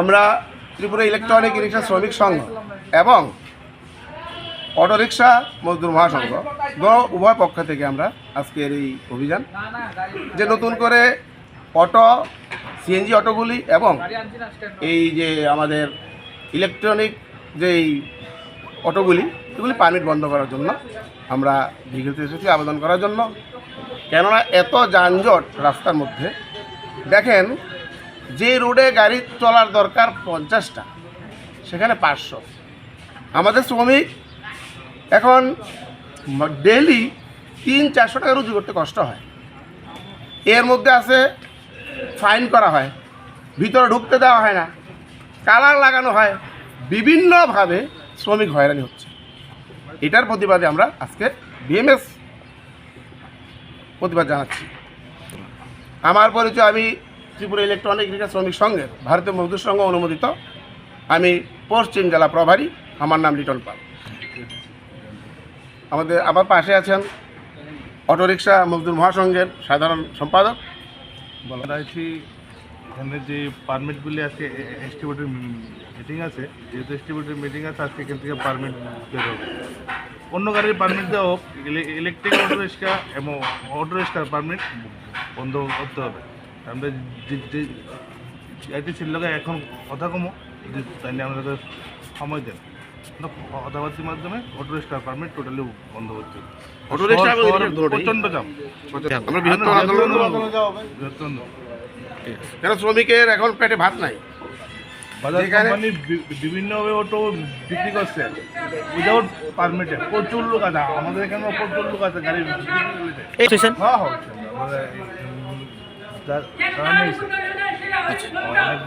আমরা ত্রিপুরা ইলেকট্রনিক রিক্সা শ্রমিক সংঘ এবং অটোরিকশা মজদুর মহাসংঘ উভয় পক্ষ থেকে আমরা আজকের এই অভিযান যে নতুন করে অটো, সিএনজি অটোগুলি এবং এই যে আমাদের ইলেকট্রনিক যেই অটোগুলি, এগুলি পারমিট বন্ধ করার জন্য আমরা ভিগিতে এসেছি, আবেদন করার জন্য। কেননা এত যানজট রাস্তার মধ্যে দেখেন, যে রোডে গাড়ি চলার দরকার পঞ্চাশটা, সেখানে পাঁচশো। আমাদের শ্রমিক এখন ডেলি তিন, চারশো টাকা রুজি করতে কষ্ট হয়। এর মধ্যে আছে ফাইন করা হয়, ভিতরে ঢুকতে দেওয়া হয় না, কালার লাগানো হয়, বিভিন্নভাবে শ্রমিক হয়রানি হচ্ছে। এটার প্রতিবাদে আমরা আজকে বিএমএস প্রতিবাদ জানাচ্ছি। আমার পরিচয়, আমি ত্রিপুরা ইলেকট্রনিক রিক্সা শ্রমিক সংঘের ভারতীয় মজদুর সংঘ অনুমোদিত। আমি পশ্চিম জেলা প্রভারী, আমার নাম লিটন পাল। আমাদের, আমার পাশে আছেন অটোরিকশা মজদুর মহাসংঘের সাধারণ সম্পাদক। এখানে যে পারমিটগুলি আজকে এস্টিমেটের মিটিং আছে, যেহেতু এস্টিমেটের মিটিং আছে, আজকে এখান থেকে পারমিট বের হবে। অন্য গাড়ির পারমিট দেওয়া হোক ইলেকট্রিক অটো রিক্সা এবং অটো রিক্সার পারমিট বন্ধ করতে হবে। আমরা যে যে গাড়িটি ছিল এখন কথা কমো তাইলে আমাদেরকে সময় দেন। কথাবার্তির মাধ্যমে অটো রিক্সার পারমিট টোটালি বন্ধ করতে হবে। Auto rickshaw. প্রচণ্ড জাম আমরা বৃহত্তর আন্দোলন বৃহত্তর কেন শ্রমিকের এখন পেটে ভাত নাই? বিভিন্নভাবে অটো বিক্রি করছে। উইদাউট পারমিটে প্রচুর লোক আছে। আমাদের এখানে প্রচুর লোক আছে গাড়ি। এই স্টেশন হ্যাঁ হচ্ছে আমাদের এই- যা- যারা নিয়েছে। অনেক